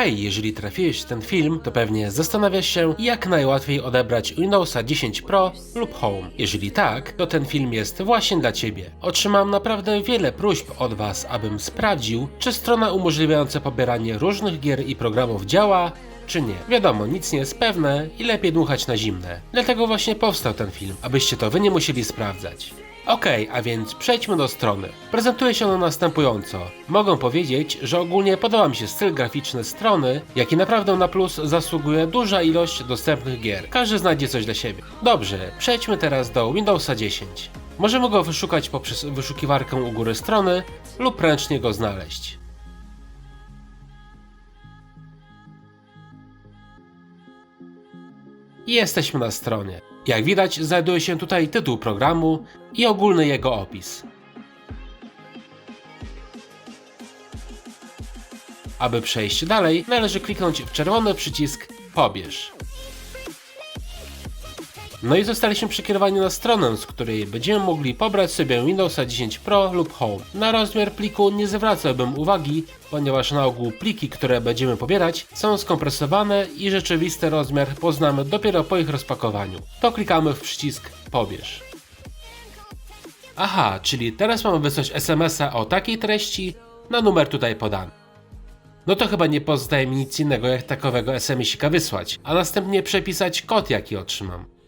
Hej, jeżeli trafiłeś w ten film, to pewnie zastanawiasz się, jak najłatwiej odebrać Windowsa 10 Pro lub Home. Jeżeli tak, to ten film jest właśnie dla Ciebie. Otrzymam naprawdę wiele próśb od Was, abym sprawdził, czy strona umożliwiająca pobieranie różnych gier i programów działa, czy nie. Wiadomo, nic nie jest pewne i lepiej dmuchać na zimne. Dlatego właśnie powstał ten film, abyście to Wy nie musieli sprawdzać. Okej, a więc przejdźmy do strony. Prezentuje się ona następująco. Mogę powiedzieć, że ogólnie podoba mi się styl graficzny strony, jak i naprawdę na plus zasługuje duża ilość dostępnych gier. Każdy znajdzie coś dla siebie. Dobrze, przejdźmy teraz do Windowsa 10. Możemy go wyszukać poprzez wyszukiwarkę u góry strony lub ręcznie go znaleźć. I jesteśmy na stronie. Jak widać, znajduje się tutaj tytuł programu i ogólny jego opis. Aby przejść dalej, należy kliknąć w czerwony przycisk Pobierz. No i zostaliśmy przekierowani na stronę, z której będziemy mogli pobrać sobie Windowsa 10 Pro lub Home. Na rozmiar pliku nie zwracałbym uwagi, ponieważ na ogół pliki, które będziemy pobierać są skompresowane i rzeczywisty rozmiar poznamy dopiero po ich rozpakowaniu. To klikamy w przycisk Pobierz. Aha, czyli teraz mamy wysłać SMS-a o takiej treści na numer tutaj podany. No to chyba nie pozostaje mi nic innego jak takowego SMS-ika wysłać, a następnie przepisać kod jaki otrzymam.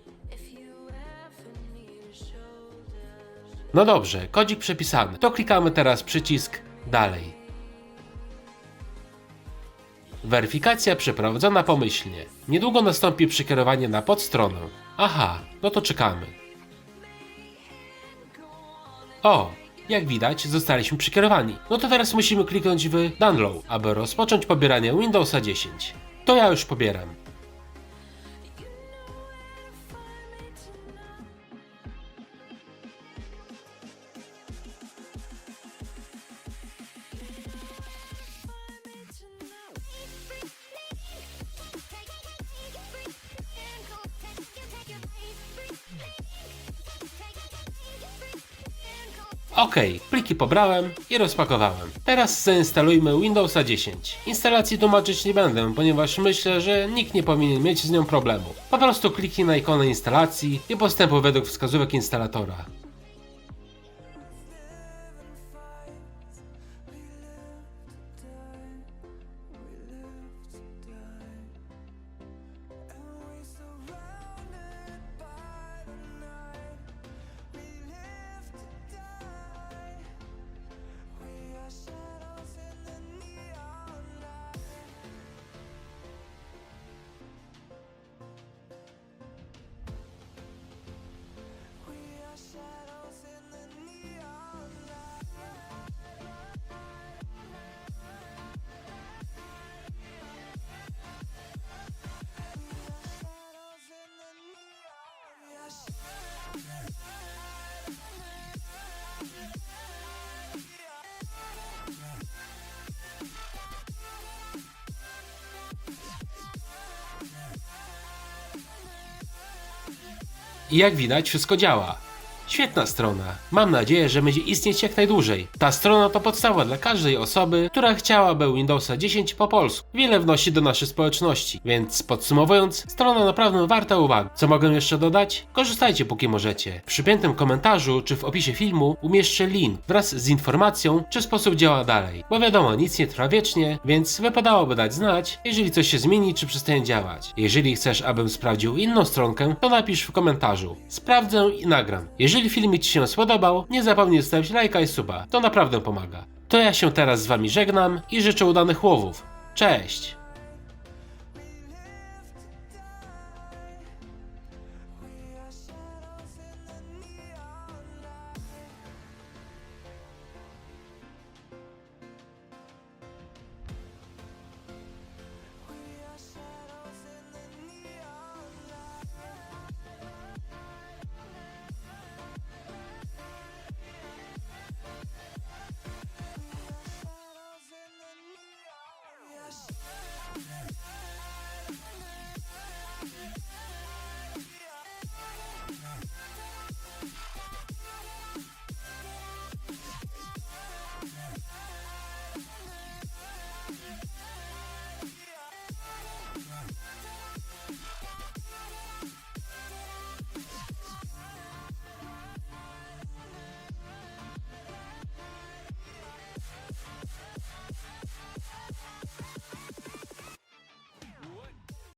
No dobrze, kodzik przepisany. To klikamy teraz przycisk Dalej. Weryfikacja przeprowadzona pomyślnie. Niedługo nastąpi przekierowanie na podstronę. Aha, no to czekamy. O, jak widać, zostaliśmy przekierowani. No to teraz musimy kliknąć w Download, aby rozpocząć pobieranie Windowsa 10. To ja już pobieram. Ok, pliki pobrałem i rozpakowałem. Teraz zainstalujmy Windowsa 10. Instalacji tłumaczyć nie będę, ponieważ myślę, że nikt nie powinien mieć z nią problemu. Po prostu kliknij na ikonę instalacji i postępuj według wskazówek instalatora. I jak widać, wszystko działa. Świetna strona. Mam nadzieję, że będzie istnieć jak najdłużej. Ta strona to podstawa dla każdej osoby, która chciałaby Windowsa 10 po polsku. Wiele wnosi do naszej społeczności, więc podsumowując, strona naprawdę warta uwagi. Co mogę jeszcze dodać? Korzystajcie póki możecie. W przypiętym komentarzu czy w opisie filmu umieszczę link wraz z informacją, czy sposób działa dalej. Bo wiadomo, nic nie trwa wiecznie, więc wypadałoby dać znać, jeżeli coś się zmieni czy przestanie działać. Jeżeli chcesz, abym sprawdził inną stronkę, to napisz w komentarzu. Sprawdzę i nagram. Jeżeli filmik Ci się spodobał, nie zapomnij zostawić lajka i suba. To naprawdę pomaga. To ja się teraz z Wami żegnam i życzę udanych łowów. Cześć!